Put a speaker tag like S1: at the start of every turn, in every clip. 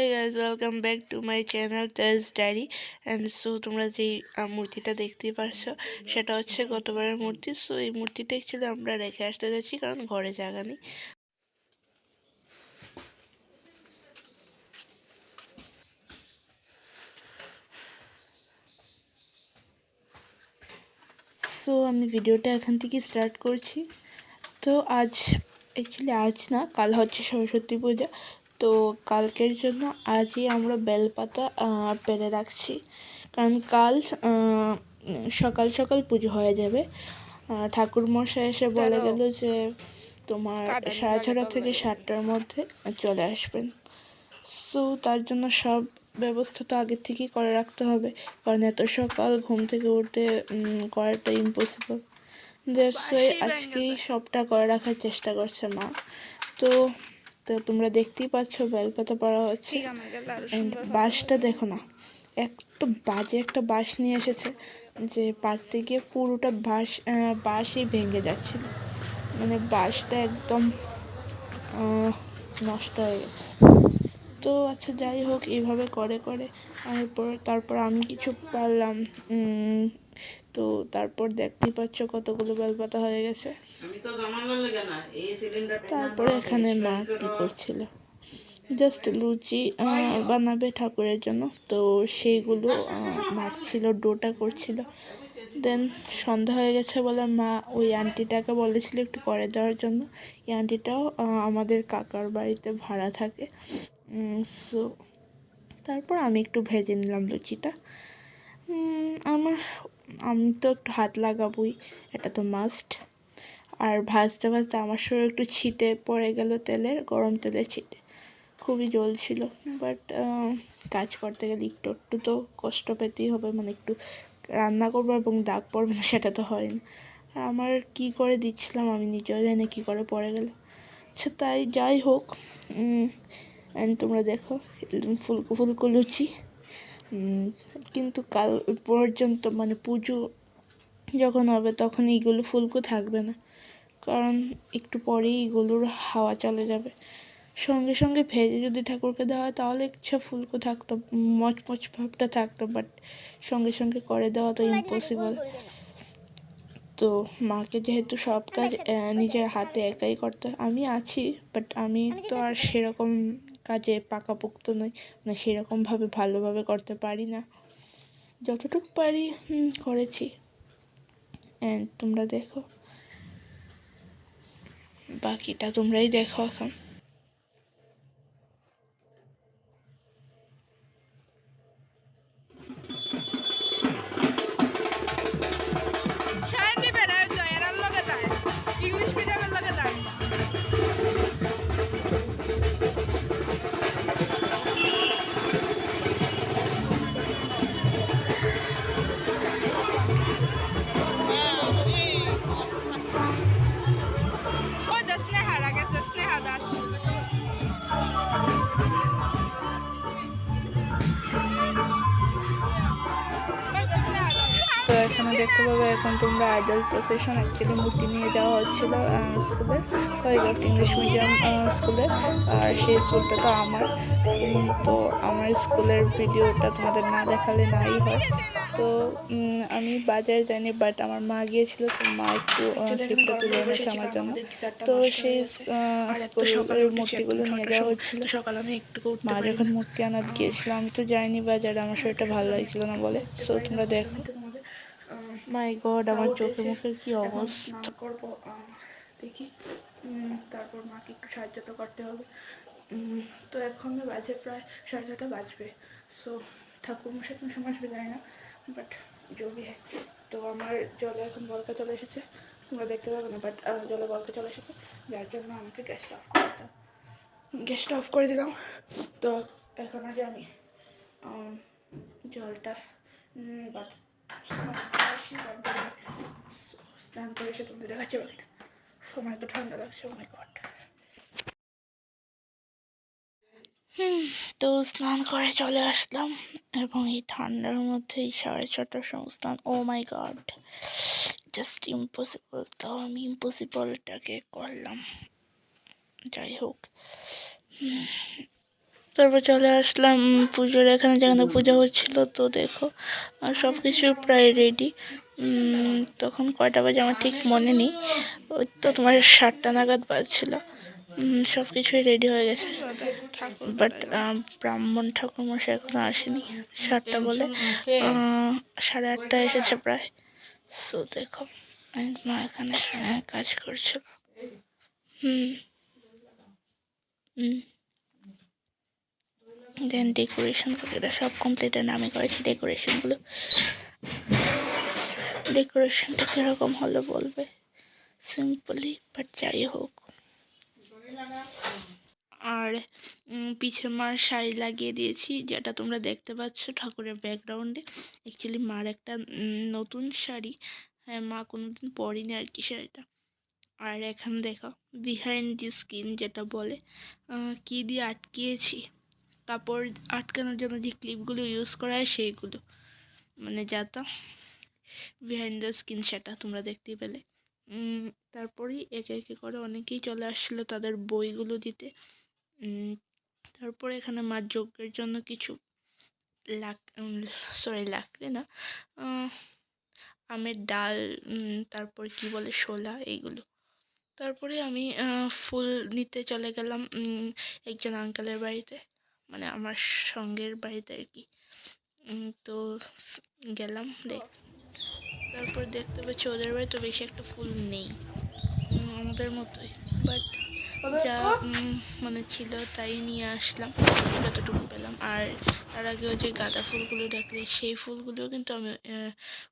S1: Hey guys welcome back to my channel Tej diary and so তোমরা যেই মূর্তিটা দেখতেই পারছ, সেটা হচ্ছে গতবারের মূর্তি। সো এই মূর্তিটা অ্যাকচুয়ালি আমরা রেখে আসতে যাচ্ছি, কারণ ঘরে জায়গা নেই। সো আমি ভিডিওটা এখান থেকে স্টার্ট করছি। তো আজ অ্যাকচুয়ালি আজ না, কাল হচ্ছে সরস্বতী পূজা। তো কালকের জন্য আজই আমরা বেলপাতা পেরে রাখছি। কারণ কাল সকাল সকাল পুজো হয়ে যাবে। আহ, ঠাকুর মশাই এসে বলে গেল যে তোমার সাড়ে ছটা থেকে সাতটার মধ্যে চলে আসবেন। সো তার জন্য সব ব্যবস্থা তো আগের থেকেই করে রাখতে হবে। কারণ এত সকাল ঘুম থেকে উঠে করাটা ইম্পসিবল দ্যাটস ওয়াই আজকেই সবটা করে রাখার চেষ্টা করছে মা। তো তো তোমরা দেখতেই পাচ্ছ বেলপাতা পড়া হচ্ছে। বাঁশটা দেখো না এত বাজে একটা বাঁশ নিয়ে এসেছে যে পাড়তে গিয়ে পুরোটা বাঁশ আহ, বাঁশই ভেঙে যাচ্ছিল। মানে বাঁশটা একদম নষ্ট হয়ে গেছে। তো আচ্ছা যাই হোক এইভাবে করে করে তারপর তারপর আমি কিছু পারলাম তো তারপর দেখতেই পাচ্ছ কতগুলো বেলপাতা হয়ে গেছে। তারপরে এখানে মা কি করছিল? জাস্ট লুচি বানাবে ঠাকুরের জন্য। তো সেইগুলো মাখছিল ডোটা করছিল। দেন সন্ধ্যা হয়ে গেছে বলে মা ওই আন্টিটাকে বলেছিল একটু করে দেওয়ার জন্য। এই আন্টিটাও আমাদের কাকার বাড়িতে ভাড়া থাকে। সো তারপর আমি একটু ভেজে নিলাম লুচিটা। আমার আমি তো একটু হাত লাগাবই, এটা তো মাস্ট আর ভাজতে ভাজতে আমার শরীর একটু ছিটে পড়ে গেল তেলের, গরম তেলের ছিটে। খুবই জ্বলছিল বাট কাজ করতে গেলে একটু একটু তো কষ্ট পেতেই হবে মানে একটু রান্না করব এবং দাগ পড়বে না, সেটা তো হয় না। আর আমার কি করে দিচ্ছিলাম আমি নিজেও জানি কী করে পড়ে গেল। আচ্ছা তাই যাই হোক অ্যান্ড তোমরা দেখো, ফুলকো ফুলকো লুচি। কিন্তু কাল পর্যন্ত মানে পুজো যখন হবে তখন এইগুলো ফুলকো থাকবে না। কারণ একটু পরেই এগুলোর হাওয়া চলে যাবে। সঙ্গে সঙ্গে ভেজে যদি ঠাকুরকে দেওয়া হয় তাহলে ইচ্ছা ফুলকো থাকতো, মচমচ ভাবটা থাকতো বাট সঙ্গে সঙ্গে করে দেওয়া তো ইম্পসিবল তো মাকে যেহেতু সব কাজ নিজের হাতে একাই করতে আমি আছি বাট আমি তো আর সেরকম কাজে পাকাপোক্ত নই। মানে সেরকমভাবে ভালোভাবে করতে পারি না। যতটুকু পারি করেছি। অ্যান্ড তোমরা দেখো। বাকিটা তোমরাই দেখো এখন।
S2: তো
S1: এখানে দেখতে পাবে এখন তোমরা আইডল প্রসেশন অ্যাকচুয়ালি মূর্তি নিয়ে যাওয়া হচ্ছিল স্কুলের কয়েকট ইংলিশ মিডিয়াম স্কুলে আর সেই স্কুলটা তো আমার। তো আমার স্কুলের ভিডিওটা তোমাদের না দেখালে নাই হয়। তো আমি বাজারে যাইনি বাট আমার মা গিয়েছিল তো মা একটু ক্লিপটা তুলে এনেছে আমার জন্য। তো সেই স্কুলের মূর্তিগুলো নিয়ে যাওয়া হচ্ছিল।
S3: সকাল আমি একটু
S1: মা যখন মূর্তি আনাত গিয়েছিল আমি তো যাইনি বাজারে আমার শরীরটা ভালো লাগছিল না বলে। সো তোমরা দেখো। মাই গড আমার চোখে মুখের কি অবস্থা?
S3: করব দেখি তারপর মাকে একটু সাহায্য তো করতে হবে। তো এখন বাজে প্রায় সাড়ে ছটা বাজবে। সো ঠাকুর মশাই কোন সময় আসবে জানি না। বাট জলদি হ্যাঁ তো আমার জলে এখন বলকা চলে এসেছে। তোমরা দেখতে পাবে না বাট জলে বলকা চলে এসেছে। যার জন্য আমাকে গ্যাসটা অফ করে দিতাম গ্যাসটা অফ করে দিলাম। তো এখন আগে আমি জলটা বাট স্নান করে এসে দেখাচ্ছে বাকিটা সময় তো ঠান্ডা লাগছে অনেক গড
S1: তো স্নান করে চলে আসলাম এবং এই ঠান্ডার মধ্যে এই সাড়ে ছটার সময় স্নান oh my god just impossible তো আমি ইম্পসিবলটাকে করলাম। যাই হোক তারপর চলে আসলাম পুজোর এখানে যেখানে পুজো হচ্ছিল তো দেখো সব কিছু প্রায় রেডি তখন কয়টা বাজে আমার ঠিক মনে নেই ওই তো তোমার সাতটা নাগাদ বাজছিল। সব কিছুই রেডি হয়ে গেছে। বাট ব্রাহ্মণ ঠাকুর মশাই এখনও আসেনি সাতটা বলে সাড়ে আটটা এসেছে প্রায়। সো দেখো মা এখানে আহ, কাজ করছিল হুম হুম। দেন ডেকোরেশন এটা সব কমপ্লিট আমি করেছি ডেকোরেশনগুলো ডেকোরেশনটা কীরকম হলো বলবে? সিম্পলি বাট যাই হোক। আর পিছে মার শাড়ি লাগিয়ে দিয়েছি, যেটা তোমরা দেখতে পাচ্ছ ঠাকুরের ব্যাকগ্রাউন্ডে অ্যাকচুয়ালি মার একটা নতুন শাড়ি। হ্যাঁ মা কোনোদিন পরেনি আর কি শাড়িটা। আর এখানে দেখো বিহাইন্ড দি স্কিন যেটা বলে কী দিয়ে আটকিয়েছি? কাপড় আটকানোর জন্য যে ক্লিপগুলো ইউজ করা হয় সেইগুলো। মানে যা যাতা বিহাইন্ড দ্য স্কিন সেটা তোমরা দেখতেই পেলে। তারপরেই একে একে করে অনেকেই চলে আসছিল তাদের বইগুলো দিতে। তারপরে এখানে মা যজ্ঞের জন্য কিছু লাক সরি লাকড়ি না আমের ডাল তারপর কি বলে শোলা এইগুলো। তারপরে আমি ফুল নিতে চলে গেলাম একজন আঙ্কেলের বাড়িতে। মানে আমার সঙ্গের বাড়িতে আর কি। তো গেলাম দেখ। তারপর দেখতে পাচ্ছি ওদের বাড়ি তো বেশি একটা ফুল নেই। আমাদের মতোই। বাট যা মানে ছিল তাই নিয়ে আসলাম। যতটুকু পেলাম। আর তার আগেও যে গাঁদা ফুলগুলো দেখলে, সেই ফুলগুলো কিন্তু আমি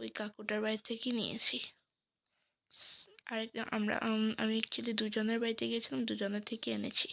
S1: ওই কাকুটার বাড়ি থেকে নিয়েছি আর আমরা আমি অ্যাকচুয়ালি দুজনের বাড়িতে গিয়েছিলাম, দুজনের থেকে এনেছি।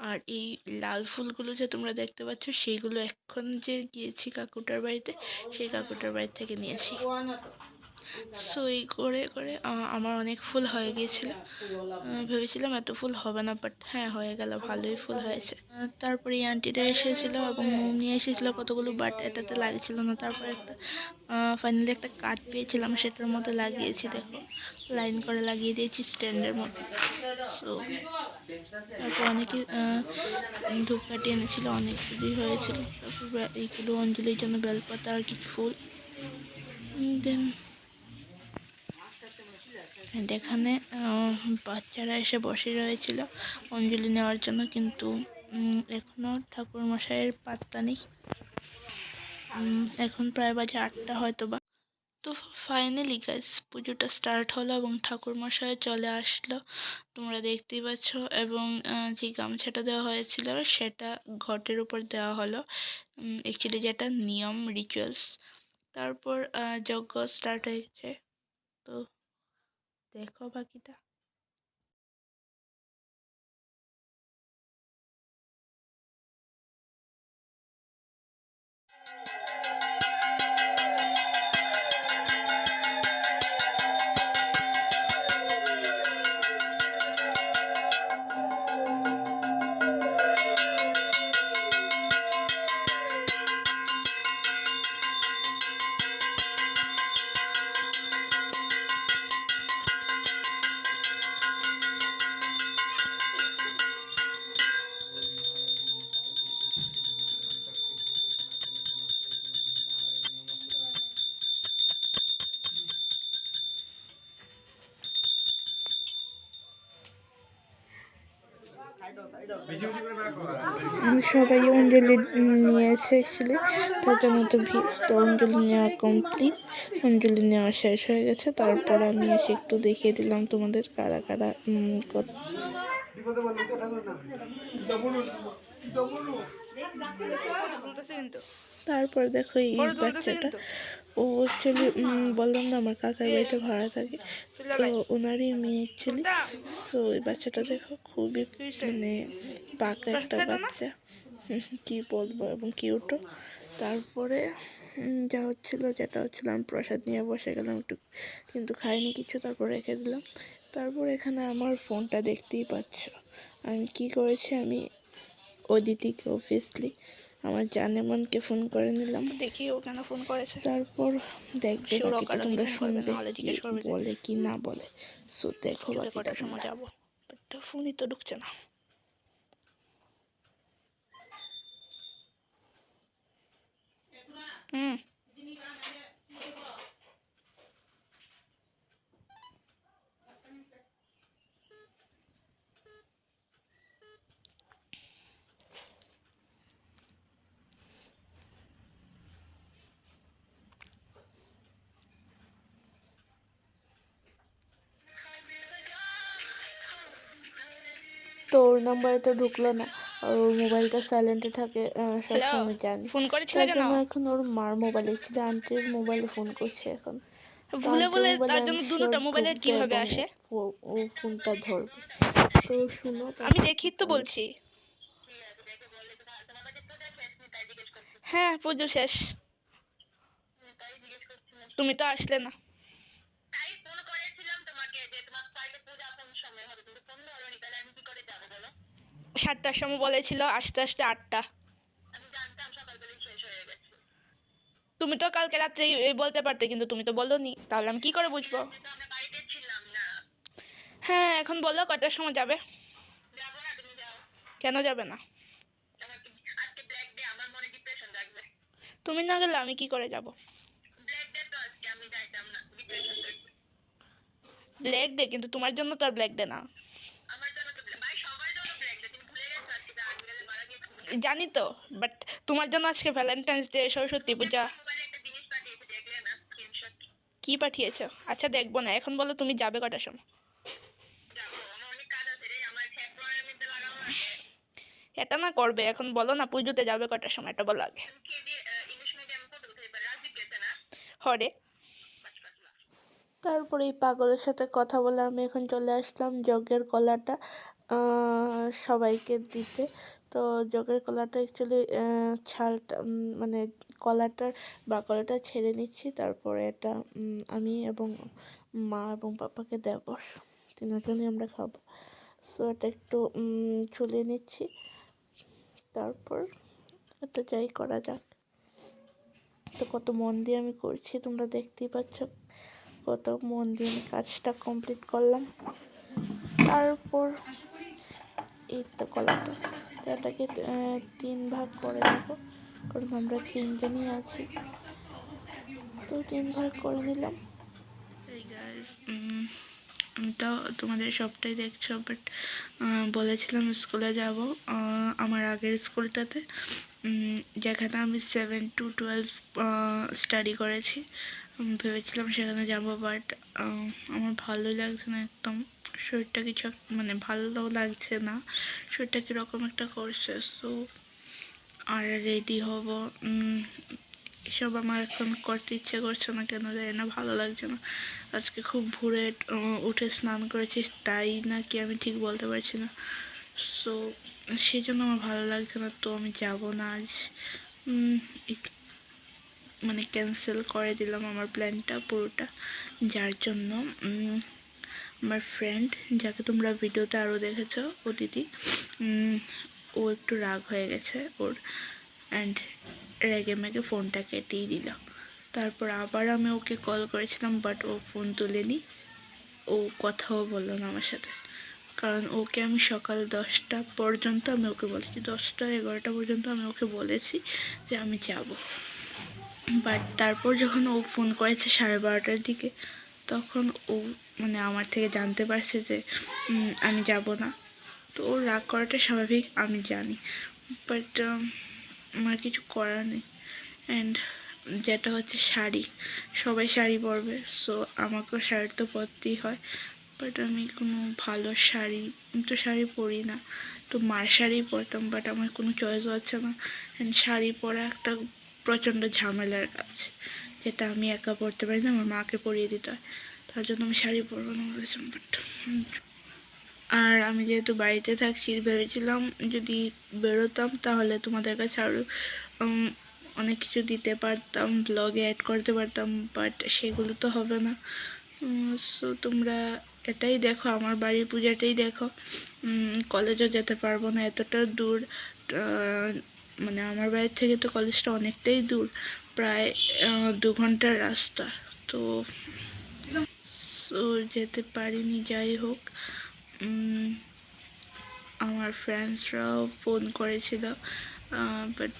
S1: আর এই লাল ফুলগুলো যে তোমরা দেখতে পাচ্ছ, সেইগুলো এখন যে গিয়েছি কাকুটার বাড়িতে, সেই কাকুটার বাড়ি থেকে নিয়েছি সো এই করে করে আমার অনেক ফুল হয়ে গিয়েছিল। ভেবেছিলাম এত ফুল হবে না বাট হ্যাঁ হয়ে গেল, ভালোই ফুল হয়েছে। তারপরে এই আন্টিটা এসেছিল এবং মোম নিয়ে এসেছিল কতগুলো বাট এটাতে লাগছিল না। তারপরে একটা ফাইনালি একটা কাঠ পেয়েছিলাম, সেটার মধ্যে লাগিয়েছি, দেখো। লাইন করে লাগিয়ে দিয়েছি স্ট্যান্ডের মধ্যে। সো তারপর অনেকে ধূপকাঠি এনেছিল, অনেকগুলি হয়েছিল। তারপর এইগুলো অঞ্জলির জন্য বেলপাতা আর কিছু ফুল। দেন এখানে বাচ্চারা এসে বসে রয়েছিল অঞ্জলি নেওয়ার জন্য, কিন্তু এখনও ঠাকুর মশাইয়ের পাত্তা নেই। এখন প্রায় বাজে আটটা হয়তো বা তো ফাইনালি গাইস পুজোটা স্টার্ট হলো এবং ঠাকুর মশাই চলে আসলো। তোমরা দেখতেই পাচ্ছ, এবং যে গামছাটা দেওয়া হয়েছিল, সেটা ঘটের উপর দেওয়া হলো। অ্যাকচুয়ালি যেটা নিয়ম রিচুয়ালস তারপর যজ্ঞ স্টার্ট হয়েছে। তো দেখো বাকিটা। সবাই অঞ্জলি নিয়েছে অ্যাকচুয়ালি তার জন্য তো ভিড়। তো অঞ্জলি নেওয়া কমপ্লিট অঞ্জলি নেওয়া শেষ হয়ে গেছে। তারপর আমি এসে একটু দেখিয়ে দিলাম তোমাদের কারা কারা
S2: কথা
S1: তারপর দেখো এই বাচ্চাটা। ও অ্যাকচুয়ালি বললাম না আমার কাকার বাড়িতে ভাড়া থাকে। তো ওনারই মেয়ে অ্যাকচুয়ালি সো ওই বাচ্চাটা দেখো খুবই মানে পাকা একটা বাচ্চা। কি বলব এবং কিউটও তারপরে যা হচ্ছিল যেটা হচ্ছিল আমি প্রসাদ নিয়ে বসে গেলাম একটু। কিন্তু খাইনি কিছু তারপর রেখে দিলাম। তারপর এখানে আমার ফোনটা দেখতেই পাচ্ছ। আমি কি করেছি আমি অদিতিকে অফিসলি আমার জানেমানকে ফোন করে নিলাম।
S2: দেখি ও কেন ফোন করেছে।
S1: তারপর দেখবে তোমরা শুনবে বলে কি না বলে। সো দেখো
S2: কটার সময় যাব। ফোনই তো ঢুকছে না।
S3: হুম। তো ওর নাম্বারে তো ঢুকলো না। ওর মোবাইলটা সাইলেন্টে থাকে সবসময় জানি।
S1: ফোন করেছিলে কেন?
S3: এখন ওর মার মোবাইলে ছিল আন্টির মোবাইলে ফোন করছে এখন।
S1: ভুলে বলে তার জন্য
S3: sure
S1: দুটো মোবাইলে কীভাবে আসে?
S3: ও- ও ফোনটা ধরবে তো শুনো
S1: আমি দেখি তো বলছি। হ্যাঁ পুজো শেষ। তুমি তো আসলে না। সাতটার সময় বলেছিল, আসতে আসতে আটটা। তুমি তো কালকে রাত্রে বলতে পারতে, কিন্তু তুমি তো বলোনি। তাহলে আমি কি করে বুঝব? হ্যাঁ এখন বলো, কটার সময় যাবে? কেন যাবে না? তুমি না গেলে আমি কি করে যাব? ব্ল্যাক ডে, কিন্তু তোমার জন্য তো আর ব্ল্যাক ডে না। জানি তো বাট তোমার জন্য আজকে ভ্যালেন্টাইন্স ডে সরস্বতী পূজা। কি পাঠিয়েছো? আচ্ছা দেখব না এখন বলো তুমি যাবে কটার সময়। এটা না করবে এখন বলো না পুজোতে যাবে কটার সময় এটা বলো আগে। হরে।
S3: তারপরে এই পাগলের সাথে কথা বলে আমি এখন চলে আসলাম যজ্ঞের কলাটা সবাইকে দিতে। তো জগের কলাটা অ্যাকচুয়ালি ছালটা মানে কলাটার বাকলাটা ছেড়ে নিচ্ছি। তারপরে এটা আমি এবং মা এবং পাপাকে দেব। তিনজনই আমরা খাব। সো এটা একটু ছুলে নিচ্ছি। তারপর এটা যাই করা যাক। তো কত মন দিয়ে আমি করছি, তোমরা দেখতেই পাচ্ছ। কত মন দিয়ে আমি কাজটা কমপ্লিট করলাম। তারপর এই তো কলাটা। তো এটাকে তিন ভাগ করে নেব। কারণ আমরা তিনজনই আছি। তো তিন ভাগ করে নিলাম।
S1: আমি তো তোমাদের সবটাই দেখছ বাট বলেছিলাম স্কুলে যাব আমার আগের স্কুলটাতে। যেখানে আমি সেভেন টু টুয়েলভ স্টাডি করেছি। ভেবেছিলাম সেখানে যাব বাট আমার ভালো লাগছে না একদম। শরীরটা কিছু মানে ভালো লাগছে না। শরীরটা কীরকম একটা করছে সো আর রেডি হব। এসব আমার এখন করতে ইচ্ছে করছে না, কেন জানি না, ভালো লাগছে না। আজকে খুব ভোরে উঠে স্নান করেছি, তাই না কি আমি ঠিক বলতে পারছি না। সো সেই জন্য আমার ভালো লাগছে না, তো আমি যাব না আজ। মানে ক্যান্সেল করে দিলাম আমার প্ল্যানটা পুরোটা। যার জন্য আমার ফ্রেন্ড যাকে তোমরা ভিডিওতে আরও দেখেছ ও দিদি ও একটু রাগ হয়ে গেছে ওর অ্যান্ড রেগে মেগে ফোনটা কেটেই দিল। তারপর আবার আমি ওকে কল করেছিলাম বাট ও ফোন তুলেনি। ও কথাও বলল না আমার সাথে। কারণ ওকে আমি সকাল দশটা পর্যন্ত আমি ওকে বলেছি, দশটা এগারোটা পর্যন্ত আমি ওকে বলেছি যে আমি যাব। বাট তারপর যখন ও ফোন করেছে সাড়ে বারোটার দিকে, তখন ও মানে আমার থেকে জানতে পারছে যে আমি যাব না। তো ওর রাগ করাটা স্বাভাবিক, আমি জানি। বাট আমার কিছু করার নেই। অ্যান্ড যেটা হচ্ছে শাড়ি, সবাই শাড়ি পরবে সো আমাকেও শাড়ি তো পরতেই হয়। বাট আমি কোনো ভালো শাড়ি তো শাড়ি পরি না। তো মার শাড়ি পরতাম বাট আমার কোনো চয়েস হচ্ছে না। অ্যান্ড শাড়ি পরা একটা প্রচণ্ড ঝামেলার কাজ, যেটা আমি একা পড়তে পারি না, আমার মাকে পরিয়ে দিতে হয়। তার জন্য আমি শাড়ি পরবো না বলেছিলাম বাট আর আমি যেহেতু বাড়িতে থাকছি, ভেবেছিলাম যদি বেরোতাম তাহলে তোমাদের কাছে আরও অনেক কিছু দিতে পারতাম ব্লগে অ্যাড করতে পারতাম বাট সেগুলো তো হবে না। সো তোমরা এটাই দেখো, আমার বাড়ির পূজাটাই দেখো। কলেজও যেতে পারব না, এতটা দূর মানে আমার বাড়ির থেকে তো কলেজটা অনেকটাই দূর, প্রায় দু ঘণ্টার রাস্তা। তো যেতে পারিনি, যাই হোক। আমার ফ্রেন্ডসরাও ফোন করেছিল বাট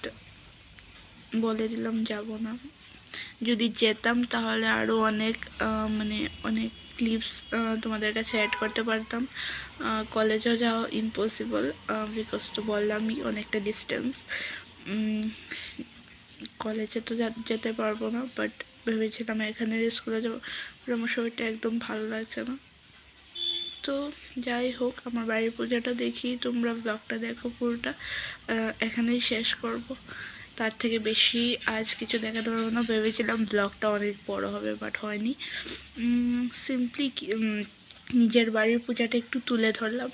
S1: বলে দিলাম যাব না। যদি যেতাম তাহলে আরও অনেক মানে অনেক ক্লিপস তোমাদের কাছে অ্যাড করতে পারতাম। কলেজেও যাওয়া ইম্পসিবল বিকজ তো বললামই অনেকটা ডিস্টেন্স কলেজে তো যেতে পারব না বাট ভেবেছিলাম এখানে স্কুলে যাব। আমার শরীরটা একদম ভালো লাগছে না। তো যাই হোক, আমার বাড়ির পূজাটা দেখি, তোমরা ব্লগটা দেখো পুরোটা। এখানেই শেষ করব। তার থেকে বেশি আজ কিছু দেখাতে পারব না। ভেবেছিলাম ব্লগটা অনেক বড় হবে বাট হয়নি। সিম্পলি নিজের বাড়ির পূজাটা একটু তুলে ধরলাম।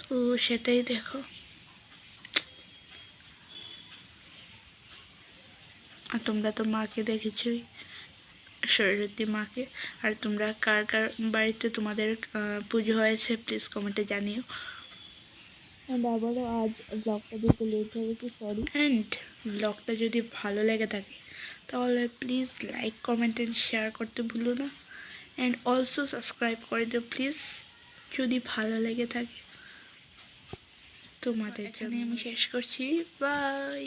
S1: তো সেটাই দেখো। আর তোমরা তো মাকে দেখেছই সরস্বতী মাকে। আর তোমরা কার কার বাড়িতে তোমাদের পুজো হয়েছে প্লিজ কমেন্টে জানিও।
S4: আবারও আজ ব্লগটা দিতে লেট হয়ে গেছে সরি
S1: অ্যান্ড ব্লগটা যদি ভালো লেগে থাকে তাহলে please like comment and share করতে ভুলো না। অ্যান্ড অলসো সাবস্ক্রাইব করে দিও প্লিজ যদি ভালো লেগে থাকে তোমাদের জন্য। আমি শেষ করছি। বাই